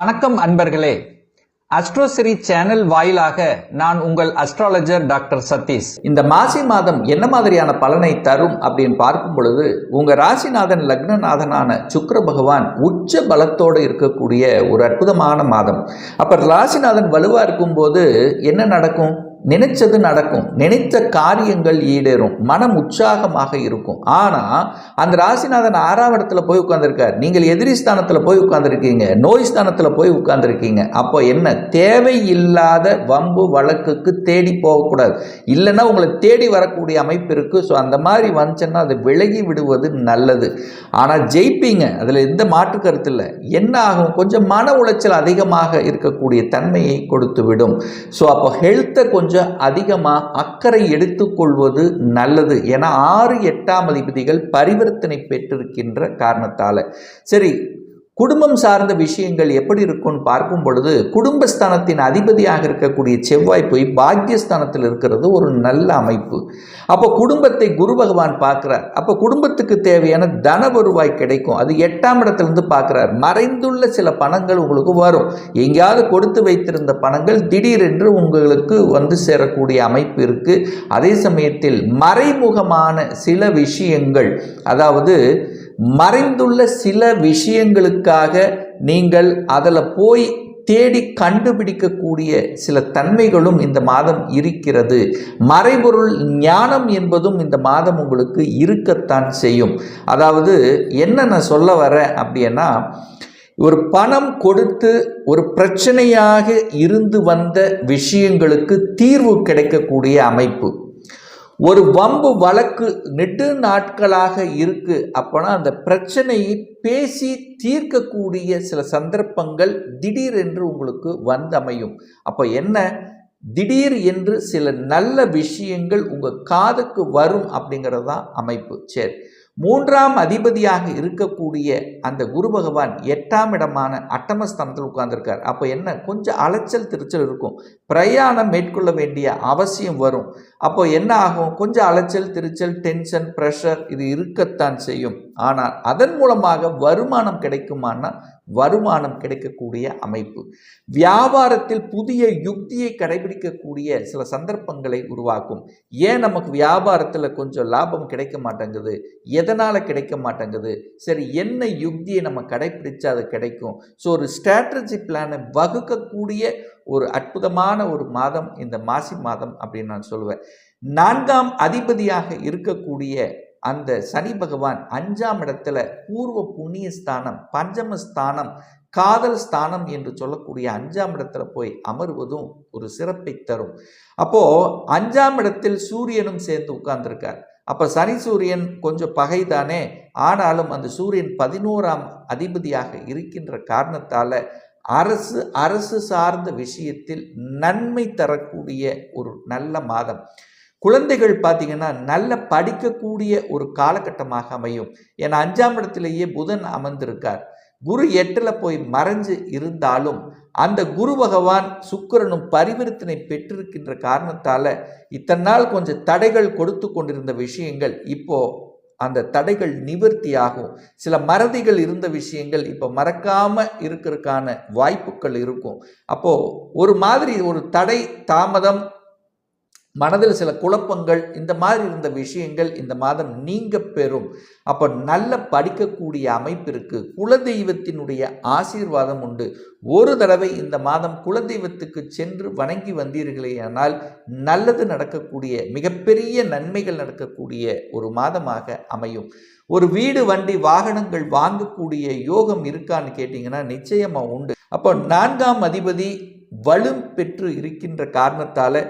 வணக்கம் அன்பர்களே. அஸ்ட்ரோசிரி சேனல் வாயிலாக நான் உங்கள் அஸ்ட்ராலஜர் டாக்டர் சதீஷ். இந்த மாசி மாதம் என்ன மாதிரியான பலனை தரும் அப்படின்னு பார்க்கும் பொழுது உங்க ராசிநாதன் லக்னநாதனான சுக்கர பகவான் உச்ச பலத்தோடு இருக்கக்கூடிய ஒரு அற்புதமான மாதம். அப்ப ராசிநாதன் வலுவா இருக்கும்போது என்ன நடக்கும்? நினைச்சது நடக்கும். நினைத்த காரியங்கள் ஈடேறும். மனம் உற்சாகமாக இருக்கும். ஆனால் அந்த ராசிநாதன் ஆறாம் இடத்துல போய் உட்காந்துருக்கார் நீங்கள் எதிரி ஸ்தானத்தில் போய் உட்காந்துருக்கீங்க நோய் ஸ்தானத்தில் போய் உட்காந்துருக்கீங்க அப்போ என்ன? தேவையில்லாத வம்பு வழக்குக்கு தேடி போகக்கூடாது. இல்லைன்னா உங்களை தேடி வரக்கூடிய அமைப்பு இருக்குது ஸோ அந்த மாதிரி வந்துச்சுன்னா அது விலகி விடுவது நல்லது. ஆனால் ஜெயிப்பீங்க. அதில் எந்த மாற்று கருத்து இல்லை. என்ன ஆகும்? கொஞ்சம் மன உளைச்சல் அதிகமாக இருக்கக்கூடிய தன்மையை கொடுத்து விடும் ஸோ அப்போ ஹெல்த்தை கொஞ்சம் கொஞ்சம் அதிகமாக அக்கறை எடுத்துக்கொள்வது நல்லது. ஏன்னா ஆறு எட்டாம் அதிபதிகள் பரிவர்த்தனை பெற்றிருக்கின்ற காரணத்தால். சரி குடும்பம் சார்ந்த விஷயங்கள் எப்படி இருக்கும்னு பார்க்கும் பொழுது குடும்பஸ்தானத்தின் அதிபதியாக இருக்கக்கூடிய செவ்வாய் போய் பாக்கியஸ்தானத்தில் இருக்கிறது ஒரு நல்ல அமைப்பு. அப்போ குடும்பத்தை குரு பகவான் பார்க்குறார். அப்போ குடும்பத்துக்கு தேவையான தன வருவாய் கிடைக்கும். அது எட்டாம் இடத்துலேருந்து பார்க்குறார். மறைந்துள்ள சில பணங்கள் உங்களுக்கு வரும். எங்கேயாவது கொடுத்து வைத்திருந்த பணங்கள் திடீரென்று உங்களுக்கு வந்து சேரக்கூடிய அமைப்பு இருக்குது அதே சமயத்தில் மறைமுகமான சில விஷயங்கள் அதாவது மறைந்துள்ள சில விஷயங்களுக்காக நீங்கள் அதில் போய் தேடி கண்டுபிடிக்கக்கூடிய சில தன்மைகளும் இந்த மாதம் இருக்கிறது. மறைபொருள் ஞானம் என்பதும் இந்த மாதம் உங்களுக்கு இருக்கத்தான் செய்யும். அதாவது என்ன நான் சொல்ல வரேன் அப்படின்னா ஒரு பணம் கொடுத்து ஒரு பிரச்சனையாக இருந்து வந்த விஷயங்களுக்கு தீர்வு கிடைக்கக்கூடிய அமைப்பு. ஒரு வம்பு வழக்கு நெடு நாட்களாக இருக்கு அப்போனா அந்த பிரச்சனையை பேசி தீர்க்கக்கூடிய சில சந்தர்ப்பங்கள் திடீரென்று உங்களுக்கு வந்தமையும். அப்போ என்ன? திடீர் என்று சில நல்ல விஷயங்கள் உங்கள் காதுக்கு வரும் அப்படிங்கிறது தான் அமைப்பு. சரி. மூன்றாம் அதிபதியாக இருக்கக்கூடிய அந்த குரு பகவான் எட்டாம் இடமான அட்டமஸ்தானத்தில் உட்கார்ந்துருக்கார். அப்போ என்ன? கொஞ்சம் அலைச்சல் திருச்சல் இருக்கும். பிரயாணம் மேற்கொள்ள வேண்டிய அவசியம் வரும். அப்போ என்ன ஆகும்? கொஞ்சம் அலைச்சல் திருச்சல் டென்ஷன் ப்ரெஷர் இது இருக்கத்தான் செய்யும். ஆனால் அதன் மூலமாக வருமானம் கிடைக்குமானா வருமானம் கிடைக்கக்கூடிய அமைப்பு. வியாபாரத்தில் புதிய யுக்தியை கடைபிடிக்கக்கூடிய சில சந்தர்ப்பங்களை உருவாக்கும். ஏன் நமக்கு வியாபாரத்தில் கொஞ்சம் லாபம் கிடைக்க மாட்டேங்குது? எதனால் கிடைக்க மாட்டேங்குது? சரி என்ன யுக்தியை நம்ம கடைபிடிச்சா அது கிடைக்கும்? ஸோ ஒரு ஸ்ட்ராட்டஜி பிளானை வகுக்கக்கூடிய ஒரு அற்புதமான ஒரு மாதம் இந்த மாசி மாதம் அப்படின்னு நான் சொல்லுவேன். நான்காம் அதிபதியாக இருக்கக்கூடிய அந்த சனி பகவான் அஞ்சாம் இடத்துல பூர்வ புண்ணிய ஸ்தானம் பஞ்சம ஸ்தானம் காதல் ஸ்தானம் என்று சொல்லக்கூடிய அஞ்சாம் இடத்துல போய் அமர்வதும் ஒரு சிறப்பை தரும். அப்போ அஞ்சாம் இடத்தில் சூரியனும் சேர்ந்து உட்கார்ந்துருக்கார். அப்போ சனி சூரியன் கொஞ்சம் பகை தானே ஆனாலும் அந்த சூரியன் பதினோராம் அதிபதியாக இருக்கின்ற காரணத்தால் அரசு அரசு சார்ந்த விஷயத்தில் நன்மை தரக்கூடிய ஒரு நல்ல மாதம். குழந்தைகள் பார்த்தீங்கன்னா நல்ல படிக்கக்கூடிய ஒரு காலகட்டமாக அமையும். ஏன்னா அஞ்சாம் இடத்திலேயே புதன் அமர்ந்திருக்கார். குரு எட்டில் போய் மறைஞ்சு இருந்தாலும் அந்த குரு பகவான் சுக்கிரனும் பரிவர்த்தனை பெற்றிருக்கின்ற காரணத்தால் இத்தனை நாள் கொஞ்சம் தடைகள் கொடுத்து கொண்டிருந்த விஷயங்கள் இப்போ அந்த தடைகள் நிவர்த்தியாகும். சில மறதிகள் இருந்த விஷயங்கள் இப்போ மறக்காமல் இருக்கிறதுக்கான வாய்ப்புகள் இருக்கும். அப்போது ஒரு மாதிரி ஒரு தடை தாமதம் மனதில் சில குழப்பங்கள் இந்த மாதிரி இருந்த விஷயங்கள் இந்த மாதம் நீங்க பெறும். அப்போ நல்ல படிக்கக்கூடிய அமைப்பு இருக்குது குலதெய்வத்தினுடைய ஆசீர்வாதம் உண்டு. ஒரு தடவை இந்த மாதம் குலதெய்வத்துக்கு சென்று வணங்கி வந்தீர்களே ஆனால் நல்லது நடக்கக்கூடிய மிகப்பெரிய நன்மைகள் நடக்கக்கூடிய ஒரு மாதமாக அமையும். ஒரு வீடு வண்டி வாகனங்கள் வாங்கக்கூடிய யோகம் இருக்கான்னு கேட்டிங்கன்னா நிச்சயமாக உண்டு. அப்போ நான்காம் அதிபதி வலு பெற்று இருக்கின்ற காரணத்தால்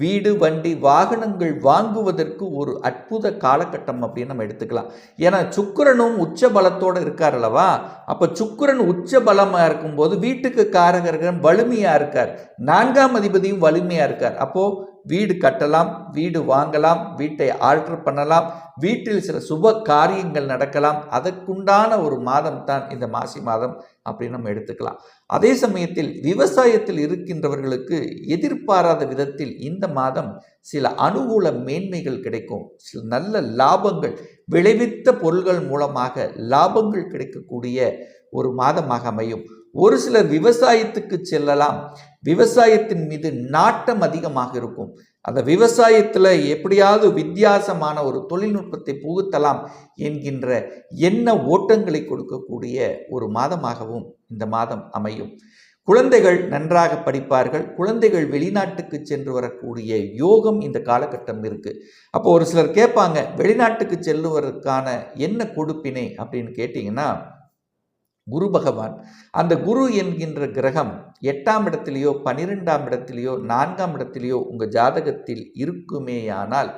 வீடு வண்டி வாகனங்கள் வாங்குவதற்கு ஒரு அற்புத காலகட்டம் அப்படின்னு நம்ம எடுத்துக்கலாம். ஏன்னா சுக்கிரனும் உச்ச பலத்தோடு இருக்கார் அல்லவா? அப்போ சுக்கிரன் உச்ச பலமாக இருக்கும்போது வீட்டுக்கு காரகர்கள் வலிமையாக இருக்கார். நான்காம் அதிபதியும் வலிமையாக இருக்கார். அப்போது வீடு கட்டலாம் வீடு வாங்கலாம் வீட்டை ஆல்டர் பண்ணலாம் வீட்டில் சில சுப காரியங்கள் நடக்கலாம். அதற்குண்டான ஒரு மாதம் தான் இந்த மாசி மாதம் அப்படின்னு நம்ம எடுத்துக்கலாம். அதே சமயத்தில் விவசாயத்தில் இருக்கின்றவர்களுக்கு எதிர்பாராத விதத்தில் இந்த மாதம் சில அனுகூல மேன்மைகள் கிடைக்கும். சில நல்ல லாபங்கள் விளைவித்த பொருள்கள் மூலமாக லாபங்கள் கிடைக்கக்கூடிய ஒரு மாதமாக அமையும். ஒரு சிலர் விவசாயத்துக்கு செல்லலாம். விவசாயத்தின் மீது நாட்டம் அதிகமாக இருக்கும். அந்த விவசாயத்தில் எப்படியாவது வித்தியாசமான ஒரு தொழில்நுட்பத்தை புகுத்தலாம் என்கின்ற எண்ண ஓட்டங்களை கொடுக்கக்கூடிய ஒரு மாதமாகவும் இந்த மாதம் அமையும். குழந்தைகள் நன்றாக படிப்பார்கள். குழந்தைகள் வெளிநாட்டுக்கு சென்று வரக்கூடிய யோகம் இந்த காலகட்டம் இருக்குது அப்போ ஒரு சிலர் கேட்பாங்க வெளிநாட்டுக்கு செல்லுவதற்கான என்ன கொடுப்பினை? அப்படின்னு கேட்டிங்கன்னா குரு பகவான். அந்த குரு என்கின்ற கிரகம் எட்டாம் இடத்திலேயோ பனிரெண்டாம் இடத்திலேயோ நான்காம் இடத்திலேயோ உங்கள் ஜாதகத்தில் இருக்குமேயானால்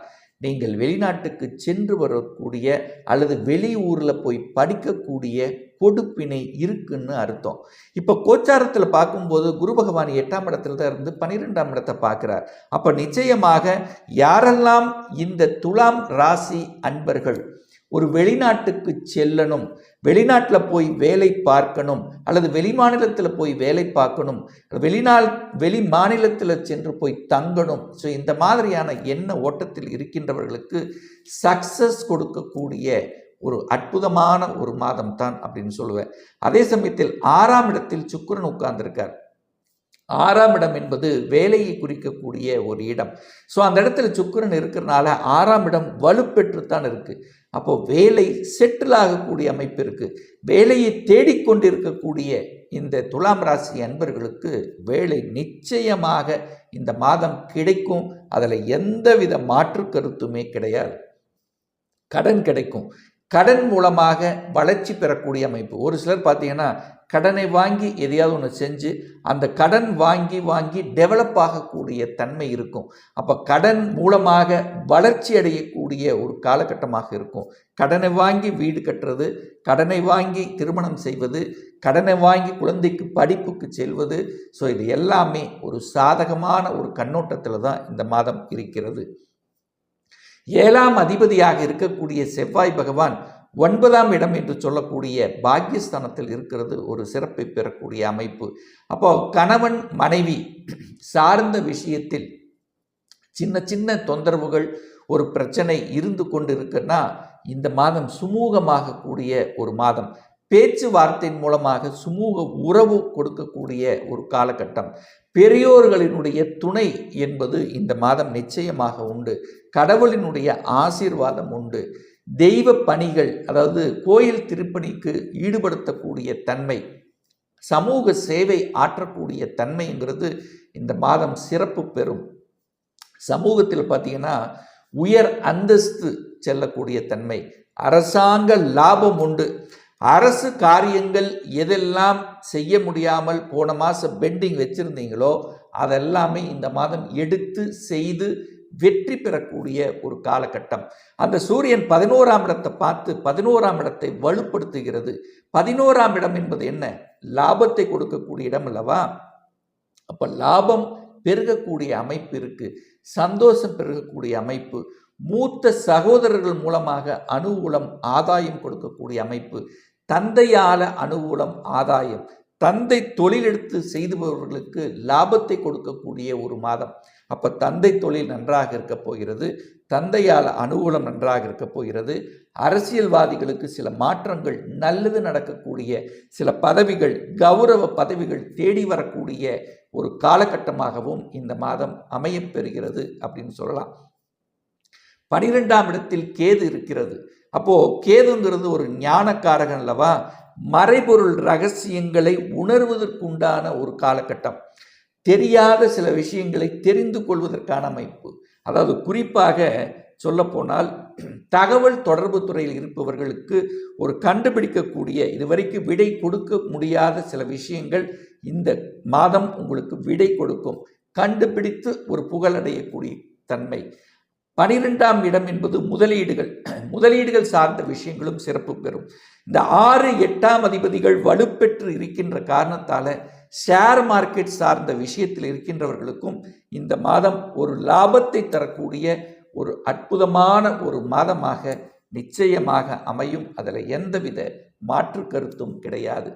நீங்கள் வெளிநாட்டுக்கு சென்று வரக்கூடிய அல்லது வெளியூரில் போய் படிக்கக்கூடிய கொடுப்பினை இருக்குன்னு அர்த்தம். இப்போ கோச்சாரத்தில் பார்க்கும்போது குரு பகவான் எட்டாம் இடத்துல தான் இருந்து பன்னிரெண்டாம் இடத்தை பார்க்குறார். அப்போ நிச்சயமாக யாரெல்லாம் இந்த துலாம் ராசி அன்பர்கள் ஒரு வெளிநாட்டுக்கு செல்லணும். வெளிநாட்டில் போய் வேலை பார்க்கணும். அல்லது வெளி மாநிலத்தில் போய் வேலை பார்க்கணும். வெளிநாள் வெளி மாநிலத்தில் சென்று போய் தங்கணும். ஸோ இந்த மாதிரியான எண்ண ஓட்டத்தில் இருக்கின்றவர்களுக்கு சக்சஸ் கொடுக்கக்கூடிய ஒரு அற்புதமான ஒரு மாதம் தான் அப்படின்னு சொல்லுவேன். அதே சமயத்தில் ஆறாம் இடத்தில் சுக்கரன் உட்கார்ந்திருக்கார். ஆறாம் இடம் என்பது வேலையை குறிக்கக்கூடிய ஒரு இடம். ஸோ அந்த இடத்துல சுக்கரன் இருக்கிறனால ஆறாம் இடம் வலுப்பெற்றுத்தான் இருக்குது அப்போ வேலை செட்டில் ஆகக்கூடிய அமைப்பு இருக்குது வேலையை தேடிக்கொண்டிருக்கக்கூடிய இந்த துலாம் ராசி அன்பர்களுக்கு வேலை நிச்சயமாக இந்த மாதம் கிடைக்கும். அதில் எந்தவித மாற்று கருத்துமே கிடையாது. கடன் கிடைக்கும். கடன் மூலமாக வளர்ச்சி பெறக்கூடிய அமைப்பு. ஒரு சிலர் பார்த்தீங்கன்னா கடனை வாங்கி எதையாவது ஒன்று செஞ்சு அந்த கடன் வாங்கி வாங்கி டெவலப் ஆகக்கூடிய தன்மை இருக்கும். அப்போ கடன் மூலமாக வளர்ச்சி அடையக்கூடிய ஒரு காலகட்டமாக இருக்கும். கடனை வாங்கி வீடு கட்டுறது கடனை வாங்கி திருமணம் செய்வது கடனை வாங்கி குழந்தைக்கு படிப்புக்கு செல்வது. ஸோ இது எல்லாமே ஒரு சாதகமான ஒரு கண்ணோட்டத்தில் தான் இந்த மாதம் இருக்கிறது. ஏழாம் அதிபதியாக இருக்கக்கூடிய செவ்வாய் பகவான் ஒன்பதாம் இடம் என்று சொல்லக்கூடிய பாக்கியஸ்தானத்தில் இருக்கிறது ஒரு சிறப்பை பெறக்கூடிய அமைப்பு. அப்போ கணவன் மனைவி சார்ந்த விஷயத்தில் சின்ன சின்ன தொந்தரவுகள் ஒரு பிரச்சனை இருந்து கொண்டு இருக்குன்னா இந்த மாதம் சுமூகமாக கூடிய ஒரு மாதம். பேச்சுவார்த்தையின் மூலமாக சுமூக உறவு கொடுக்கக்கூடிய ஒரு காலகட்டம். பெரியோர்களினுடைய துணை என்பது இந்த மாதம் நிச்சயமாக உண்டு. கடவுளினுடைய ஆசீர்வாதம் உண்டு. தெய்வ பணிகள் அதாவது கோயில் திருப்பணிக்கு ஈடுபடுத்தக்கூடிய தன்மை சமூக சேவை ஆற்றக்கூடிய தன்மைங்கிறது இந்த மாதம் சிறப்பு பெறும். சமூகத்தில் பார்த்தீங்கன்னா உயர் அந்தஸ்து செல்லக்கூடிய தன்மை அரசாங்க லாபம் உண்டு. அரசு காரியங்கள் எதெல்லாம் செய்ய முடியாமல் போன மாதம் பெண்டிங் வச்சுருந்தீங்களோ அதெல்லாமே இந்த மாதம் எடுத்து செய்து வெற்றி பெறக்கூடிய ஒரு காலகட்டம். அந்த சூரியன் பதினோராம் இடத்தை பார்த்து பதினோராம் இடத்தை வலுப்படுத்துகிறது. பதினோராம் இடம் என்பது என்ன? லாபத்தை கொடுக்கக்கூடிய இடம் அல்லவா? அப்போ லாபம் பெருகக்கூடிய அமைப்பு இருக்கு. சந்தோஷம் பெருகக்கூடிய அமைப்பு. மூத்த சகோதரர்கள் மூலமாக அனுகூலம் ஆதாயம் கொடுக்கக்கூடிய அமைப்பு தந்தையால அனுகூலம் ஆதாயம் தந்தை தொழில் எடுத்து செய்துபவர்களுக்கு லாபத்தை கொடுக்கக்கூடிய ஒரு மாதம். அப்போ தந்தை தொழில் நன்றாக இருக்க போகிறது தந்தையால் அனுகூலம் நன்றாக இருக்க போகிறது. அரசியல்வாதிகளுக்கு சில மாற்றங்கள் நல்லது நடக்கக்கூடிய சில பதவிகள் கௌரவ பதவிகள் தேடி வரக்கூடிய ஒரு காலகட்டமாகவும் இந்த மாதம் அமையப்பெறுகிறது அப்படின்னு சொல்லலாம். பனிரெண்டாம் இடத்தில் கேது இருக்கிறது. அப்போ கேதுங்கிறது ஒரு ஞானக்காரகன் அல்லவா? மறைபொருள் ரகசியங்களை உணர்வதற்குண்டான ஒரு காலகட்டம். தெரியாத சில விஷயங்களை தெரிந்து கொள்வதற்கான அமைப்பு. அதாவது குறிப்பாக சொல்லப்போனால் தகவல் தொடர்பு துறையில் இருப்பவர்களுக்கு ஒரு கண்டுபிடிக்கக்கூடிய இதுவரைக்கும் விடை கொடுக்க முடியாத சில விஷயங்கள் இந்த மாதம் உங்களுக்கு விடை கொடுக்கும். கண்டுபிடித்து ஒரு புகழடையக்கூடிய தன்மை. பனிரெண்டாம் இடம் என்பது முதலீடுகள். முதலீடுகள் சார்ந்த விஷயங்களும் சிறப்பு பெறும். இந்த ஆறு எட்டாம் அதிபதிகள் வலுப்பெற்று இருக்கின்ற காரணத்தால் ஷேர் மார்க்கெட் சார்ந்த விஷயத்தில் இருக்கின்றவர்களுக்கும் இந்த மாதம் ஒரு லாபத்தை தரக்கூடிய ஒரு அற்புதமான ஒரு மாதமாக நிச்சயமாக அமையும். அதில் எந்தவித மாற்று கருத்தும் கிடையாது.